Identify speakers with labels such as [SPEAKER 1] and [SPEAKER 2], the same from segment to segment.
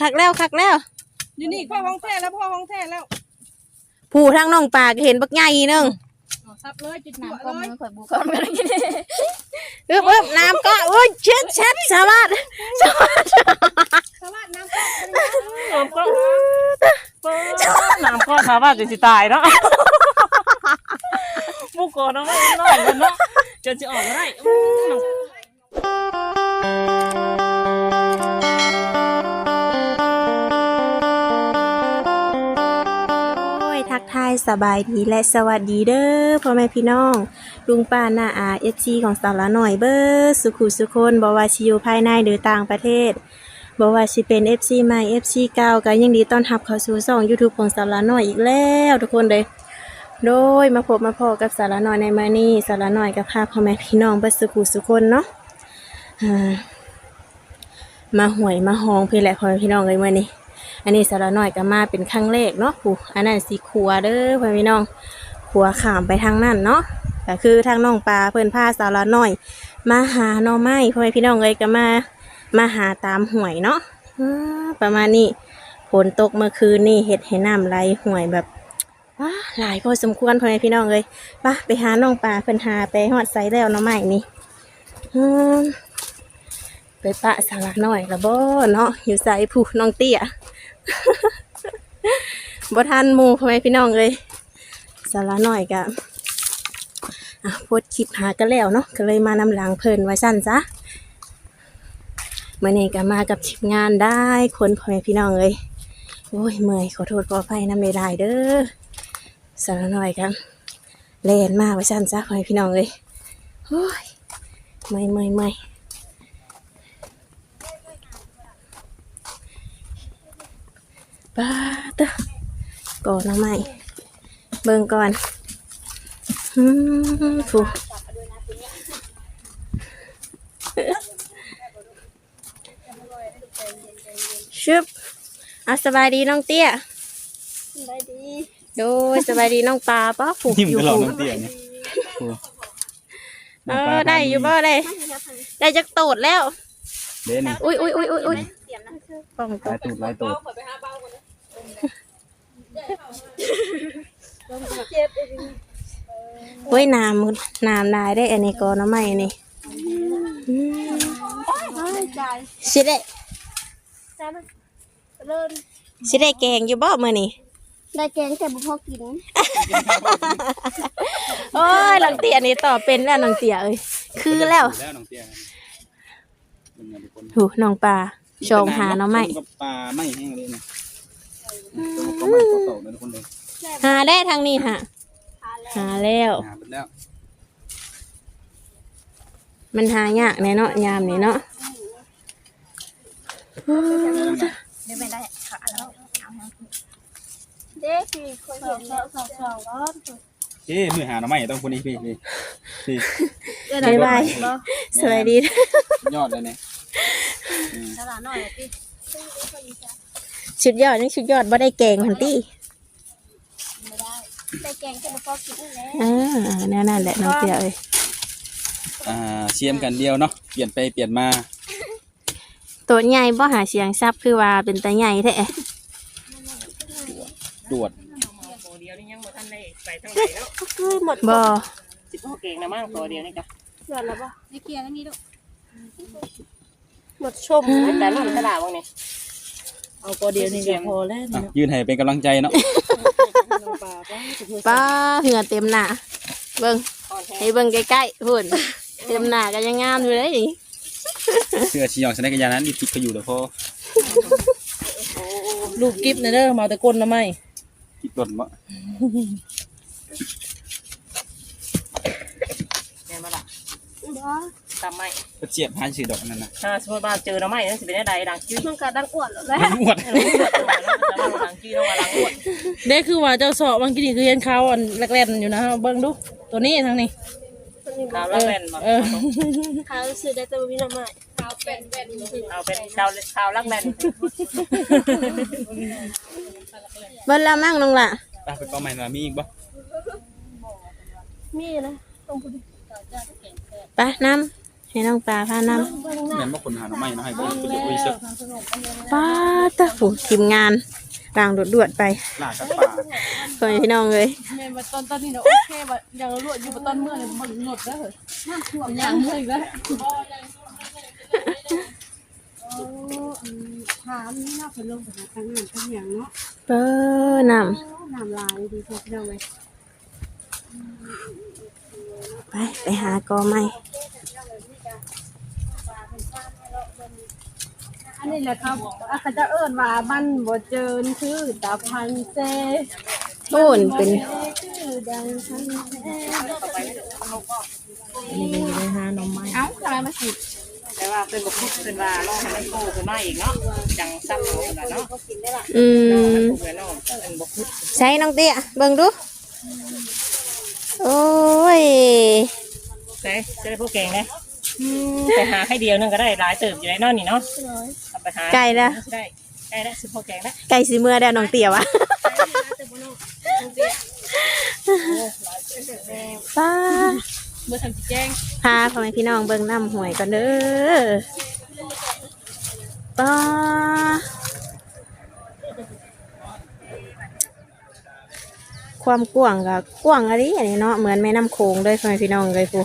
[SPEAKER 1] คักแล้วคักแล้ว
[SPEAKER 2] อยู่นี่พ่อห้องแท้แล้วพ่อห้องแท้แล้ว
[SPEAKER 1] ผู้ทางน้องปลาก็เห็นบักใหญ่หนึง
[SPEAKER 2] ซับเลยจิตหนั
[SPEAKER 3] น้ำ
[SPEAKER 2] ก
[SPEAKER 3] ก็
[SPEAKER 2] เล
[SPEAKER 3] มื
[SPEAKER 2] ย
[SPEAKER 3] อข่อยบุกก่อนกันกิน
[SPEAKER 1] อึ๊บอึ๊บน้ำก็โอ้ยเช็ดเช็ดสวัสด
[SPEAKER 2] สวัสดีน้ำก็
[SPEAKER 4] น้ำก็น้ำก็สามารถจะสิตายเนาะมุกก่อนเนาะไม่นอนกันเนาะจนจะออกมาได้
[SPEAKER 1] สบายดีและสวัสดีเด้อพ่อแม่พี่น้อง ลุงป้าน้าอาเอฟซีของสาวละหน่อยเบอร์สุขุสุคนบว่าชิอยู่ภายในหรือต่างประเทศบว่าชิเป็น FC ใหม่ FC เก่าก็ยังดีต้อนรับเข้าสู่ช่อง YouTube ของสาวละหน่อยอีกแล้วทุกคนเลยโดยมาพบมาพอกับสาระหน้อยในมานี่สาระหน้อยกับภาพพ่อแม่พี่น้องเบัสุขุสุคนเนาะมาหวยมาหองเพี่แหละพ่อแม่พี่น้องเลยมื่อนี้ อันนี้สาระน้อยก็มาเป็นครั้งแรกเนาะผู้อันนั้นสีขัวเด้อพ่อพี่น้องขัวขามไปทางนั้นเนาะก็คือทางน้องปลาเพิ่อนพาสาระน้อย มาหาน่อไม้พ่อแม่พี่น้องเลยก็มามาหาตามห่วยเนาะประมาณนี้ฝนตกเมื่อคืนนี่เห็ดให้น้ำไหลห่วยแบบว้าหลายพอสมควรพ่อแม่พี่น้องเลยปะไปหาน้องปลาเพิ่นหาไปหอดไซแล้วเนาะใหม่นี่ไปปะสาระน้อยละบ่เนาะอยู่ใส่ผู้น้องเตี้ย บ่ทันหมู่พ่อแม่พี่น้องเลยสาระหน้อยกะอะโพดคลิปหากันแล้วเนาะก็เลยมานำหลังเพลินไว้สั้นจ้ะมื่อนี้ก็มากับทีมงานได้คนพ่อแม่พี่น้องเลยโอ้ยเมื่อยขอโทษขออภัยนำไม่ได้เด้อสาระหน่อยกันเล่นมากไว้สั้นจ้ะพ่อแม่พี่น้องเลยโอ้ยเมื่อยเมื่อยเมื่อย ป้าเตะก่อนเอาใหม่เบิ่งก่อนอืมฟูชึบเอาสบายดีน้องเตี้ย
[SPEAKER 3] ได้ดี
[SPEAKER 1] โดยสบายดีน้องปลาป้าผูก
[SPEAKER 5] ยิ้ม
[SPEAKER 1] อยู่
[SPEAKER 5] ตลอด
[SPEAKER 1] ผู
[SPEAKER 5] น้ำเตี้ยเนี่ยโอ้
[SPEAKER 1] เออได้อยู่บ่ได้ ได้จักโตดแล้ว
[SPEAKER 5] เด่น
[SPEAKER 1] อุ้ยอุ้ยอุ้ยอุ้ยอุ้ย
[SPEAKER 3] เตรียมนะ
[SPEAKER 1] ป้อง
[SPEAKER 5] ลายตูดลายตูด
[SPEAKER 3] เจ็บเอง
[SPEAKER 1] เฮ้ยน้ำน้ำได้ได้อันนี้ก่อนเนาะไม่นี่อืม
[SPEAKER 3] ใจ
[SPEAKER 1] สิได้
[SPEAKER 3] จ้ามันเริ่ม
[SPEAKER 1] สิได้แกงอยู่บ่มื้อนี้
[SPEAKER 3] ได้แกงแต่บุพอกิน
[SPEAKER 1] โอ้ยน้องเตี้ยนี่ตอบเป็นแล้วน้องเตี้ยเอ้ยคือแล้ว
[SPEAKER 5] แล้วน้องเตี้ยเป็นไงทุกคน
[SPEAKER 1] หูน้องปลาชงหาเนาะไม่
[SPEAKER 5] กับปลาไม่แห้งเลยนะตัวก็ไม่ก็โตนะทุกคนเลย
[SPEAKER 1] หา ได้ทางนี้ฮะหาแล้ว
[SPEAKER 5] หาไปแล้ว
[SPEAKER 1] มันหายากแน่เนาะยามนี้เนาะ
[SPEAKER 3] เดี๋ยวไม่ได้ขาแล้วเด็กมีคนเห็นแล้วสองสองร้อน
[SPEAKER 5] เอ๊ะมือหาหน่อไม้ต้องคนนี้พี่พี่พี่
[SPEAKER 1] บ๊ายบายสวัสดี
[SPEAKER 5] ยอดเลยเนี่ย
[SPEAKER 3] ตลาดหน่อยพี่
[SPEAKER 1] ชุดยอดนี่ชุดยอดบ่ได้แกงหันตี้
[SPEAKER 3] ไม่ ได้ได้แกงแต่บุพอกินแล้ว
[SPEAKER 1] อ่าแน่นั่นแหละน้องเตี้ยเอ้ย
[SPEAKER 5] อ่าเชียมกันเดียวเนาะเปลี่ยนไปเปลี่ยนมา
[SPEAKER 1] ตัวใหญ่บ่หาเสียงซับคือว่าเป็นตาใหญ่แท้
[SPEAKER 5] ดวด
[SPEAKER 4] ตัวเดียวนี่ยังบ่ทันได้ไปทางไหนแล้ว
[SPEAKER 3] คือหมด
[SPEAKER 1] บ่
[SPEAKER 4] สิบหกเก่งนะมั่งตัวเดียวนี่จ้ะ
[SPEAKER 3] เกินแล้วป่ะนี่เกียร์แล้วนี่ลูก
[SPEAKER 1] หมดชม
[SPEAKER 4] แต่นั่นตลาดว่างนี่เอาตัวเดียวนี่ก็พอแล้ว
[SPEAKER 5] อะยืนให้เป็นกำลังใจเนาะ
[SPEAKER 4] ปลาป้า
[SPEAKER 1] ป้าเหงื่อเต็มหน้าเบิ่ง
[SPEAKER 4] อ่อนแห้
[SPEAKER 1] ให้เบิ่งใกล้ๆพุ่นเต็มหน้าก็ยังงามอยู่เลยนี่
[SPEAKER 5] เสื้อชียองชนะกันยานั้นรีบติดไปอยู่เดี๋ยวพอ
[SPEAKER 4] ลูกกิฟต์นะเด้อมาแต่ก้นนะไม่
[SPEAKER 5] ติดหล่นวะ
[SPEAKER 4] แม่นบ่ล่ะ
[SPEAKER 3] บ่
[SPEAKER 4] ตามไม่
[SPEAKER 5] ก็เจียบหาชื่อดอกนั่นนะ
[SPEAKER 4] ถ้าสมมติว่าเจอหน้ำไม้นั่นสิเป็นได้ดังจื้อ
[SPEAKER 3] มันก็ดังอ้วนแล้วแหละ
[SPEAKER 5] มันอ้วน
[SPEAKER 4] ดังจื้อต้องมาดังอ้วน
[SPEAKER 6] เด้คือว่าเจ้าสอบบางทีนี่คือเห็นเขาอันแรกๆอยู่นะเบิ่งดูตัวนี้ทางนี้
[SPEAKER 4] ขาวแล้วแม่นบ่
[SPEAKER 6] เออ
[SPEAKER 3] เขาซื้อได้แต่บ่มีน้ำมัน
[SPEAKER 4] เอาเป็นชาวชาวรักแม่น
[SPEAKER 1] เบิ่งละมั่งน้องล่ะ
[SPEAKER 5] ไปไปกองใหม่มามีอีกบ่
[SPEAKER 3] มีนะต้องพูด
[SPEAKER 1] ไปน้ำ ให้น้องปลาพาน
[SPEAKER 5] แม่นบ่คนหาหน่อไม้มาให้บ่คือจะคุยเสกำ
[SPEAKER 1] ป้าตะผูทีมงานร่างดวดๆไป
[SPEAKER 5] ลากับป่า
[SPEAKER 1] พ่อแม่พี่น้องเลย
[SPEAKER 2] แม่มาตอนตอนนี้เนาะโอเคบ่อย่างรวดอยู่บ่ตอนเมื่อเนี่ยมันหนดแล้วเหรออย่างเมื่ออีกแล้วถามนี่น่าเป็นลงไปหาทางนั้นทางอย่างเนาะ
[SPEAKER 1] เออน้
[SPEAKER 2] น้ำลายดีพวกเราเว้ยำ
[SPEAKER 1] ไปไปหากอไม้
[SPEAKER 2] อันนี้แหละครับอาจจะเอิ้นว่าบ้านบ่เจอคือตาพันเซ
[SPEAKER 1] โอ้นเป็น
[SPEAKER 2] ชื่อดังพันเซ
[SPEAKER 6] นี่ก็อยู่ในหาหน่องไม้
[SPEAKER 2] เอ้าทำไมมาสิ
[SPEAKER 4] แต่ว่าเป็นบกพุดเป็นว่าลองให้มันโตขึ้นมาอีกเนาะจังซ้ำเอาขนาดเนาะ
[SPEAKER 1] อืม
[SPEAKER 4] ถูกแล้วเนาะเป็นบกพุด
[SPEAKER 1] ใช้น้องเตี้ยเบิ่งดูโอ้ย
[SPEAKER 4] ใช่จะได้พวกแกงนะไปหาให้เดียวนึงก็ได้หลายเติบอยู่ในนอนนี่เนาะ ไปหา
[SPEAKER 1] ไก่ละ
[SPEAKER 4] ได้ไก่ละสิพวกแกงละ
[SPEAKER 1] ไก่สีเมื่อได้น้องเตี้ยวะป้า
[SPEAKER 2] เมื่อทำจิแจ้ง
[SPEAKER 1] พาพ่อแม่พี่น้องเบิ่งน้ำหวยก่อนเด้อป้าความกว้างกับกว้างอะไรอันนี้เนาะเหมือนแม่น้ำโขงเลยพ่อแม่พี่น้องเลยปู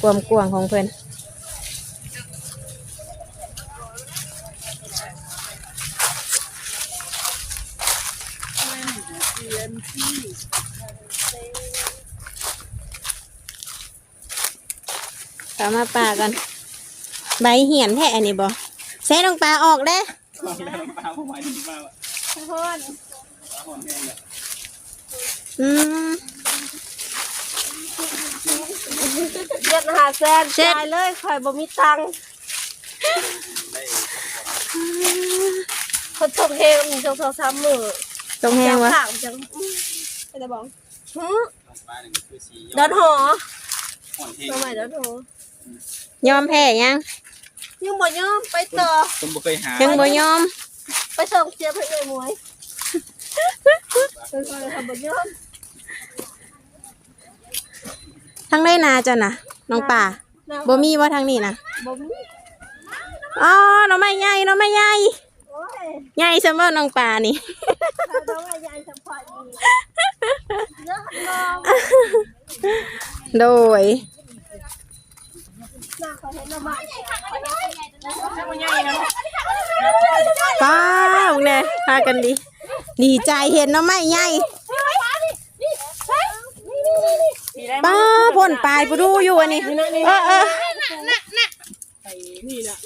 [SPEAKER 1] ความกว้างของเพิ่น ตามมาปลากัน ใบเหียนแท้อันนี้บ่ใช้ลงปลาออกเด้
[SPEAKER 5] ป่าผู้หมายถึงมาว่า
[SPEAKER 1] อืม
[SPEAKER 3] เย็ดหาแซน
[SPEAKER 1] เช็ด
[SPEAKER 3] จ่ายเลยข่อยบ่มีตังค์เขาชงเฮงมีชงสองสามมือ
[SPEAKER 1] ตรงแห้งวะ
[SPEAKER 3] ข้างจังไปจะบอกหื
[SPEAKER 5] ป่านี่คือสี
[SPEAKER 3] ดอนหอ
[SPEAKER 5] อ่อนเฮง
[SPEAKER 3] ทำไมดอนหอย
[SPEAKER 1] อมแพ้ยัง
[SPEAKER 3] ยังบ่ยอมไปต่อ
[SPEAKER 5] คนบ่เคยหา
[SPEAKER 1] ยังบ่ยอม
[SPEAKER 3] ไปส่งเสียเพื่อนมวยเป็นคนทำบ่ยอม
[SPEAKER 1] ทั้งได้นาจ้ะนะน้องป่าบ่มีว่าทางนี้นะ
[SPEAKER 3] บ่มี
[SPEAKER 1] อ๋อน้องไม่ใหญ่น้องไม่ใหญ่
[SPEAKER 3] โอ้ย
[SPEAKER 1] ใหญ่ซะบ่น้องป่านี่
[SPEAKER 3] ถ้าต้องให้ยายสัมผัสดีเยอะน้อง
[SPEAKER 1] โดย
[SPEAKER 3] หน้าเขาเห็นละมา
[SPEAKER 1] ป้าพวกเนี่ยพากันดี ดีใจเห็นน้องไม่ใหญ่ป้าพ่นปลายไปดูอยู่อันนี้เออเออ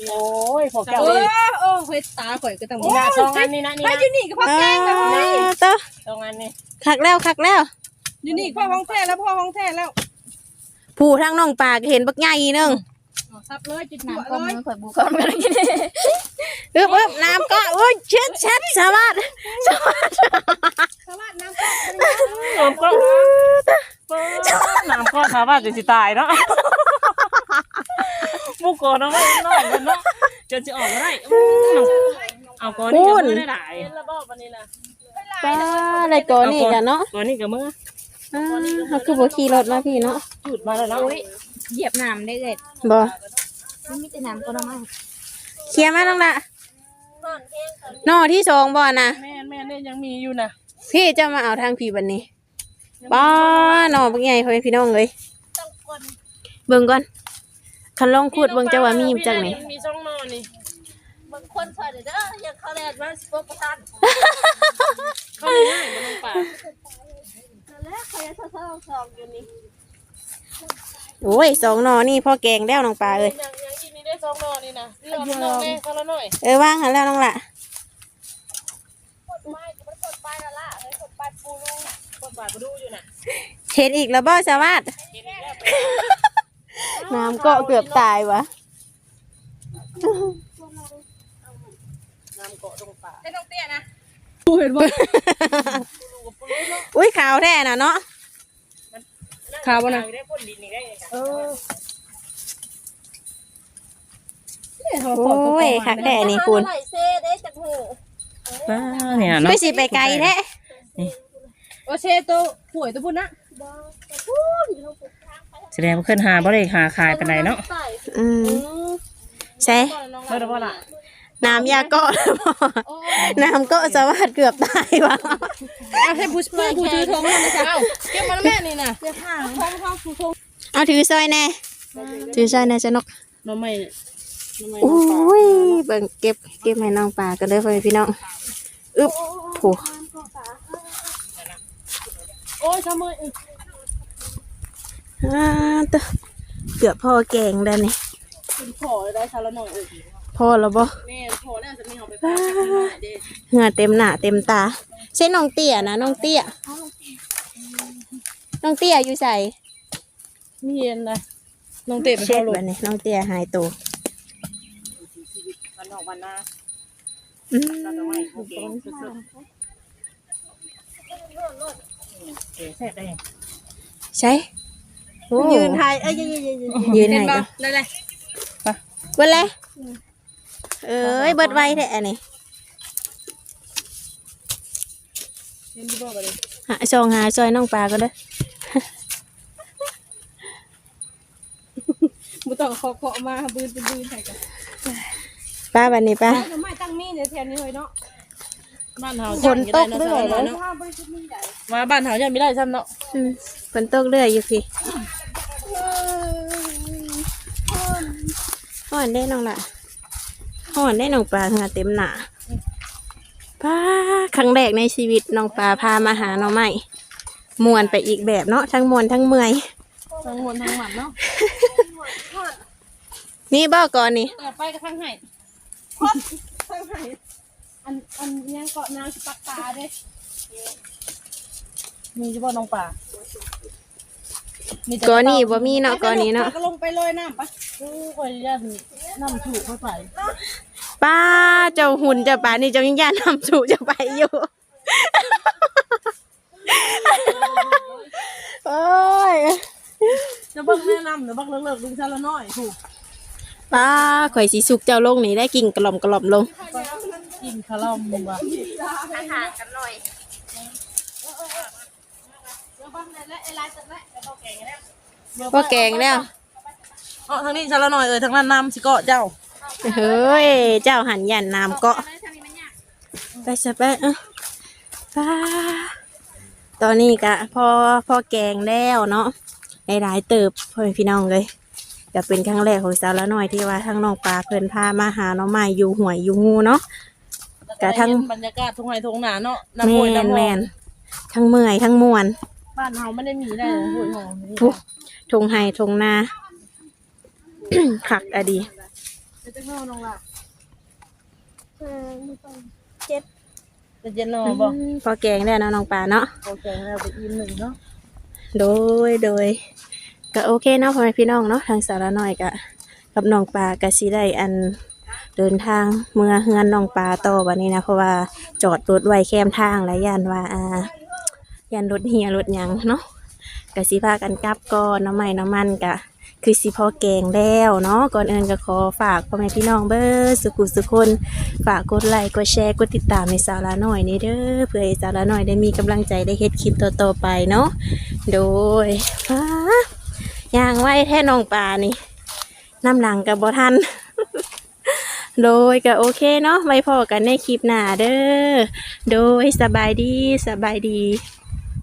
[SPEAKER 4] โอ้ยพวก
[SPEAKER 2] เอ
[SPEAKER 4] เจ้า
[SPEAKER 2] อ
[SPEAKER 4] เลย
[SPEAKER 2] เออเฮ้ยตาข่อยก็ต้อง
[SPEAKER 4] นี่นะสองอันนี่นะนี่
[SPEAKER 2] ไป
[SPEAKER 4] นะ
[SPEAKER 2] อยู่นี่ก็พ่อ
[SPEAKER 1] เอ
[SPEAKER 2] แกงไป
[SPEAKER 1] อเต้อ
[SPEAKER 4] สองอันนี่
[SPEAKER 1] คักแล้วคักแล้ว
[SPEAKER 2] อยู่นี่พ่อของแท้แล้วพ่อของแท้แล้ว
[SPEAKER 1] ผู้ทางน้องป่าก็เห็นบักใหญ่หนึง
[SPEAKER 2] ซับเลยจิตหนัก
[SPEAKER 3] ก็
[SPEAKER 2] เล
[SPEAKER 3] มื
[SPEAKER 2] ย
[SPEAKER 3] อข่อยบุกเข้ามากิน
[SPEAKER 1] อึบอึบน้ำก็โอ้ยเช็ดเช็ดสวัสดสวัสด
[SPEAKER 2] สวัสดีน้ำก็
[SPEAKER 4] น้ำก็น้ำก็สามารถจะสิตายเนาะมุกโกนเอาไว้นอกกันเนาะจนจะออกมาได้เอาก่อนนี่ก็ไม่ได้หลาย
[SPEAKER 1] ป้าอะไรก่อนนี่กันเนาะ
[SPEAKER 4] ก่อนนี่ก็มือ
[SPEAKER 1] อ่าเขาคือบ่ขี่รถมาพี่เนาะ
[SPEAKER 4] จุดมาแล้วเนาะ
[SPEAKER 3] เหยียบน้ำได้เลย
[SPEAKER 1] บ่
[SPEAKER 3] ไม่มีแต่น้ำก็น้ำมัน
[SPEAKER 1] เคลียร์มาต้องละนอที่สองบ่นะ
[SPEAKER 4] แม่แม่เนี่ยยังมีอยู่นะ
[SPEAKER 1] พี่จะมาเอาทางพี่บันนี้ป้านอบักใหญ่พ่อแม่พี่น้องเลยเบิ่งก่อนคันลองคูดเบิ่งจะว่ามีจังไหน
[SPEAKER 4] มีช่องนอนนี่
[SPEAKER 3] บางคนข่อยเด้อยังเขาแลนมาสิบกว่าทัน
[SPEAKER 4] เข้าไม่ได้มันลงป่า
[SPEAKER 3] แล้วเขายังเท่าๆสองอยู่นี่
[SPEAKER 1] โอ้ยสองนอนี่พ่อแกงแล้วน้องปลาเอ้ย
[SPEAKER 4] ยังยังกินนี่ได้ช่องนอนนี่นะเรื่องน้องแม่เขาละหน่อย
[SPEAKER 1] เออว่างหันแล้วน้องละ
[SPEAKER 3] ไม่มันกดปล้วล่ะเลยกดไปปูรู
[SPEAKER 4] กดบาดมาดูอยู่น่ะ
[SPEAKER 1] เห็นอีกแล้วบ่สวัสด
[SPEAKER 4] น้ำ
[SPEAKER 1] เกาะเกือบตายวะ
[SPEAKER 4] น้ำเกาะตรงป่า
[SPEAKER 2] ให้น้องเตี้ยนะดูเห็นไหม
[SPEAKER 1] อุ้ยขาวแท้น่ะเนาะ
[SPEAKER 2] ข่าวบ่นะ
[SPEAKER 4] ได้พ่นดินนี่ได้ไง
[SPEAKER 2] เออ
[SPEAKER 1] โอ้ยคักแท้นี่คุณ
[SPEAKER 3] ไหลเซ่ได้จากมือ
[SPEAKER 4] เนี่ย
[SPEAKER 1] ไป
[SPEAKER 4] เนาะ
[SPEAKER 1] สิไปไกลแท้
[SPEAKER 2] โอเชตัวป่วยตัวพุ่นนะ
[SPEAKER 3] บ้าพูดอยู่ตรงทางไป
[SPEAKER 4] แสดงว่าขึ้นหาบ่ได้หาขายไปไหนเนาะ
[SPEAKER 3] ใส่
[SPEAKER 1] ออืมใช่
[SPEAKER 4] เมื่อไรบ่ล่ะ
[SPEAKER 1] น้ำยาเกาะน้ำเกาะสวัสดเกือบตายวะ
[SPEAKER 6] เอาให้ผู้ผู้ผู้ถือธงนั่นนะจ๊ะเอาเก็บมาแล้วแม่นี่น่ะ
[SPEAKER 1] เอาถือซอยแน่ถือซอยแน่จะนก
[SPEAKER 6] น้องไม่น้องไม่
[SPEAKER 1] อุ้ยเบิ่งเก็บเก็บให้น้องปลากันเด้อพ่อแม่พี่น้องอึ๊บโห
[SPEAKER 6] โอ้ยชะเมยอึ
[SPEAKER 1] อ่าตะเกือบพ่อแกงได้วนี่
[SPEAKER 6] เป็นพอเลยได้ชาละหน่อยอึ
[SPEAKER 1] พ่อแล้วบ่
[SPEAKER 6] แม่พอแล้วจะไม่เอาไปฝากกันหน่อยเด้
[SPEAKER 1] เหงื่อเต็มหน้าเต็มตาใช่น้องเตี้ยนะน้องเตี้ยน้องเตี้ยอยู่ใส่
[SPEAKER 6] มีเย็นเลยน้องเตะเป็น
[SPEAKER 1] เช็
[SPEAKER 6] พ่
[SPEAKER 1] ด
[SPEAKER 6] อลูก
[SPEAKER 1] แบบนี้น้องเตี้ยหายตัว
[SPEAKER 4] วันนอกวันหน้า
[SPEAKER 1] อืม
[SPEAKER 4] เราจะไม่ผู้เก่งสุดๆเอ๋แซ่บได้ยัง
[SPEAKER 1] ใช่โอ้
[SPEAKER 6] ยืนไทยเอ้ยยืนยืนยืนยืน
[SPEAKER 1] ยืน
[SPEAKER 6] เห็
[SPEAKER 1] ไหน
[SPEAKER 6] นบ่
[SPEAKER 1] จ้ะ
[SPEAKER 6] ได้เลย
[SPEAKER 1] เบิดเลย เอ้ยเบิดไวแท้อันนี้
[SPEAKER 6] เห็นบ่บ่เลย
[SPEAKER 1] หาซองหาซอยน้องปลาก็ได้อ
[SPEAKER 6] บ่ต้องเคาะเคาะมาบืนเป็นบืนใส่กัน
[SPEAKER 1] ป้าวันนี้ป้า
[SPEAKER 6] ทำไมตั้งมีเนี่ยแทนนี่เลยเนาะบ้านเฮา
[SPEAKER 1] ฝนตกเรื่อยเลย
[SPEAKER 6] เนาะมาบ้านเฮายังไม่ได้ซ้ำเนาะ
[SPEAKER 1] อืมฝนตกเรื่อยอยู่พี่ห่อนได้น้องละ ห่อนได้น้องปลาเหงาเต็มหนาป้าครั้งแรกในชีวิตน้องปลาพามาหาน้องใหม่มวนไปอีกแบบเนาะทั้งมวนทั้งเมื่อย
[SPEAKER 6] ทั้งหมดทั้งหมัดเนาะ
[SPEAKER 1] นี่บ่ก่อนนี่
[SPEAKER 6] ต่อไปก็ทั้งไห้ทั้งไห้อันอันยังเกาะน้ำสปักตาเด้มีจะบ่น้องป่า
[SPEAKER 1] ก่อนนี่บ่มีเนาะก่อนนี้เนาะ
[SPEAKER 6] ก็ลงไปเลยน้ำปะโอ้ยยันน้ำถูกเข้าไป
[SPEAKER 1] ป้าเจ้าหุ่นเจ้าป่านี่เจ้ายังย่านนำสู่จะไปอยู่ โอ้ย
[SPEAKER 6] จะเบิ่งแนะนำหรือเบิ่งเลิกๆลุงชาละน้อยถูก
[SPEAKER 1] ป้าข่อยสีสุกเจ้าลงนี่ได้กิ่งกล่อมกล่อมลง
[SPEAKER 6] กินคาร่อมว่ะ
[SPEAKER 1] ก็แกงแล้ว
[SPEAKER 6] อ๋อทางนี้ชาละน้อยเออทางนั้นน้ำสิเกาะเจ้า
[SPEAKER 1] เฮ้ย เจ้าหันยันน้ำเกาะไปสะไปเอ้าป้าตอนนี้กะพอพอแกงแล้วเนาะหลายๆเติบพ่อแม่พี่น้องเลยจะเป็นครั้งแรกของสาวละหน่อยที่ว่าทั้งน้องปลาเพิ่นพามาหาน้องใหม่อยู่หวยอยู่งูเนาะกะทั้ง
[SPEAKER 6] บรรยากาศทุ่งไร่ทุ่งนาเนาะ
[SPEAKER 1] แม
[SPEAKER 6] น้ำโวย
[SPEAKER 1] น
[SPEAKER 6] น้ำห
[SPEAKER 1] แม
[SPEAKER 6] อม
[SPEAKER 1] นทั้งเมื่อยทั้งมวน
[SPEAKER 6] บ้านเฮาไม่ได้มีได้เลยโวยหอมนี่
[SPEAKER 1] ทุกทงไฮทงนา ขักอะดี
[SPEAKER 6] จะเข้าน้องละจะเย็นนอนบ่
[SPEAKER 1] พอแกงแล้วเนาะน้องปลาเนาะ
[SPEAKER 6] โอเคแล้วไปอิ่มหนึ่งเนาะ
[SPEAKER 1] โดยโดยก็โอเคเนาะพ่อแม่พี่น้องเนาะทางสาระน้อยกะกับน้องปลากะสิได้อันเดินทางเมื่อเฮือนน้องปลาต่อวันนี้นะเพราะว่าจอดรถไว้แคมทางและยันว่าอ่ายันรถเฮียรถหยังเนาะกะสิพากันกลับก่อนน้ำใหม่น้ำมันกะ คือสิพอแกงแล้วเนาะก่อนอื่นก็ขอฝากพ่อแม่พี่น้องเบอร์สุขุสุคน ฝากกดไลค์กดแชร์กดติดตามในสาระหน่อยนี่เด้อเพื่อให้สาระหน่อยได้มีกำลังใจได้เฮ็ดคลิปต่อๆไปเนาะโดยฟ้าย่างไว้แท่น้องปลานี่น้ำหลังกับบ่ทัน โดยก็โอเคเนาะไว้พอกันในคลิปหน้าเด้อโดยสบายดีสบายดี